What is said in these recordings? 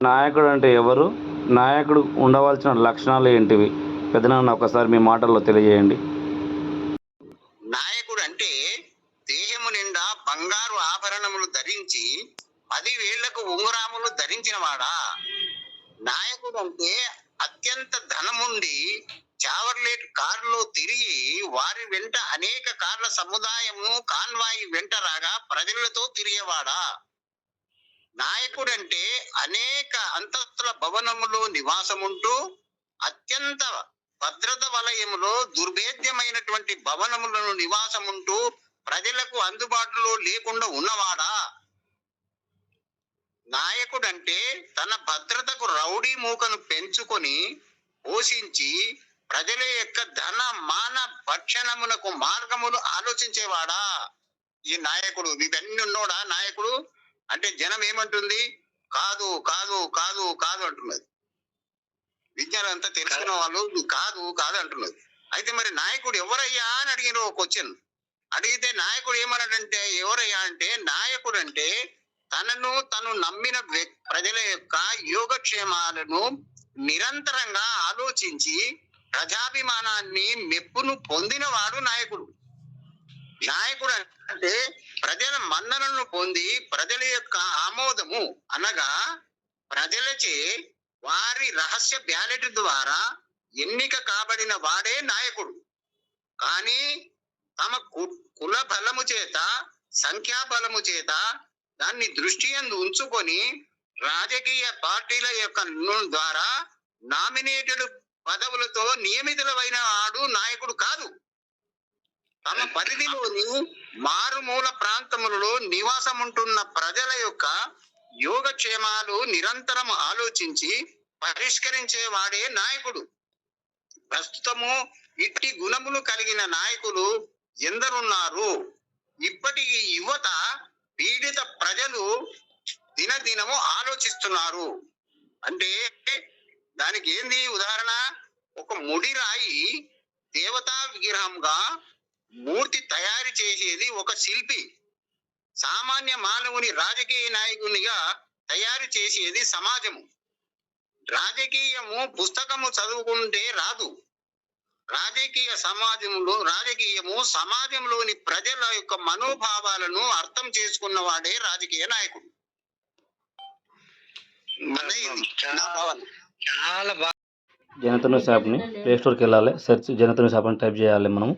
నాయకుడు అంటే ఎవరు? నాయకుడు ఉండవలసిన లక్షణాలు ఏంటివి? పెద్దనాన్న ఒకసారి మీ మాటల్లో తెలియజేయండి. నాయకుడు అంటే దేహము నిండా బంగారు ఆభరణములు ధరించి పది వేళ్ళకు ఉంగరాములు ధరించిన వాడా? నాయకుడు అంటే అత్యంత ధనముండి చావర్లేట్ కారులో తిరిగి వారి వెంట అనేక కార్ల సముదాయము కాన్వాయి వెంట రాగా ప్రజలతో తిరిగేవాడా? నాయకుడు అంటే అనేక అంతస్తుల భవనములో నివాసముంటూ అత్యంత భద్రత వలయములో దుర్భేద్యమైనటువంటి భవనములను నివాసముంటూ ప్రజలకు అందుబాటులో లేకుండా ఉన్నవాడా? నాయకుడంటే తన భద్రతకు రౌడీ మూకను పెంచుకొని పోషించి ప్రజల యొక్క ధన మాన భక్షణమునకు మార్గములు ఆలోచించేవాడా? ఈ నాయకుడు ఇవన్నీ ఉన్నోడా నాయకుడు? అంటే జనం ఏమంటుంది? కాదు కాదు కాదు కాదు అంటున్నది. విజ్ఞానం అంతా తెలుసుకున్న వాళ్ళు కాదు కాదు అంటున్నది. అయితే మరి నాయకుడు ఎవరయ్యా అని అడిగిన ఒక క్వశ్చన్ అడిగితే నాయకుడు ఏమన్నాడంటే ఎవరయ్యా అంటే నాయకుడు అంటే తనను తను నమ్మిన ప్రజల యొక్క యోగక్షేమాలను నిరంతరంగా ఆలోచించి ప్రజాభిమానాన్ని మెప్పును పొందినవాడు నాయకుడు. నాయకుడు అంటే ప్రజల మన్ననను పొంది ప్రజల యొక్క ఆమోదము అనగా ప్రజలచే వారి రహస్య బ్యాలెట్ ద్వారా ఎన్నిక కాబడిన వాడే నాయకుడు. కానీ తమ కు- కుల బలము చేత సంఖ్యా బలము చేత దాన్ని దృష్టి అందు ఉంచుకొని రాజకీయ పార్టీల యొక్క ద్వారా నామినేటెడ్ పదవులతో నియమితులమైన వాడు నాయకుడు కాదు. తమ పరిధిలోని మారుమూల ప్రాంతములలో నివాసం ఉంటున్న ప్రజల యొక్క యోగక్షేమాలు నిరంతరం ఆలోచించి పరిష్కరించే వాడే నాయకుడు. ప్రస్తుతము ఇట్టి గుణములు కలిగిన నాయకులు ఎందరున్నారు? ఇప్పటి యువత పీడిత ప్రజలు దినదినము ఆలోచిస్తున్నారు. అంటే దానికి ఏంది ఉదాహరణ? ఒక ముడి రాయి దేవతా విగ్రహంగా మూర్తి తయారు చేసేది ఒక శిల్పి. సామాన్య మానవుని రాజకీయ నాయకునిగా తయారు చేసేది సమాజము. రాజకీయము పుస్తకము చదువుకుంటే రాదు. రాజకీయ సమాజంలో రాజకీయము సమాజంలోని ప్రజల యొక్క మనోభావాలను అర్థం చేసుకున్న వాడే రాజకీయ నాయకుడు. అన్నయ్య ఇది నా భావన. చాలా బాగా జనత న్యూస్ యాప్ని ప్లే స్టోర్కి వెళ్ళాలి. సెర్చ్ జనత న్యూస్ యాప్ అని టైప్ చేయాలి మనం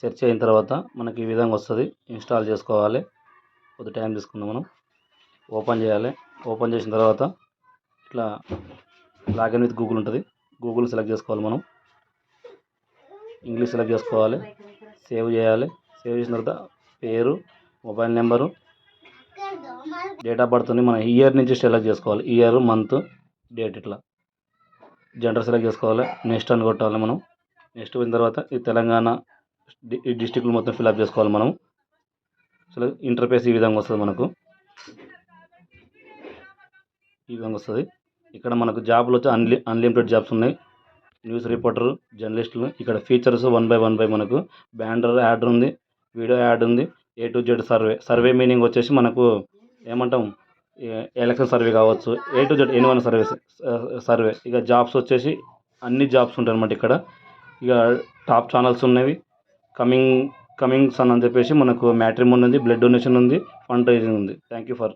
సెర్చ్ అయిన తర్వాత మనకి ఈ విధంగా వస్తుంది. ఇన్స్టాల్ చేసుకోవాలి. కొద్ది టైం తీసుకుందాం మనం. ఓపెన్ చేయాలి. ఓపెన్ చేసిన తర్వాత ఇట్లా లాగిన్ విత్ గూగుల్ ఉంటుంది. గూగుల్ సెలెక్ట్ చేసుకోవాలి మనం. ఇంగ్లీష్ సెలెక్ట్ చేసుకోవాలి. సేవ్ చేయాలి. సేవ్ చేసిన తర్వాత పేరు మొబైల్ నెంబరు డేట్ ఆఫ్ బర్త్ని మనం ఇయర్ నుంచి సెలెక్ట్ చేసుకోవాలి. ఇయర్ మంత్ డేట్ ఇట్లా. జెండర్ సెలెక్ట్ చేసుకోవాలి. నెక్స్ట్ అని కొట్టాలి మనం. నెక్స్ట్ పోయిన తర్వాత ఈ తెలంగాణ డిస్టిక్లు మొత్తం ఫిల్అప్ చేసుకోవాలి మనం. అసలు ఇంటర్ఫేస్ ఈ విధంగా వస్తుంది మనకు. ఈ విధంగా వస్తుంది. ఇక్కడ మనకు జాబ్లు వచ్చి అన్లి అన్లిమిటెడ్ జాబ్స్ ఉన్నాయి. న్యూస్ రిపోర్టర్ జర్నలిస్టులు ఇక్కడ features one by one by మనకు. బ్యానర్ యాడ్ ఉంది వీడియో యాడ్ ఉంది. A to Z survey survey meaning వచ్చేసి మనకు ఏమంటాం? ఎలక్షన్ సర్వే కావచ్చు. A to Z any one service survey. ఇక జాబ్స్ వచ్చేసి అన్ని జాబ్స్ ఉంటాయి అన్నమాట ఇక్కడ. ఇక టాప్ ఛానల్స్ ఉన్నవి. కమింగ్ కమింగ్ సన్ అని చెప్పేసి మనకు మ్యాట్రిమోన్ ఉంది బ్లడ్ డొనేషన్ ఉంది ఫండ్ రైజింగ్ ఉంది. Thank you for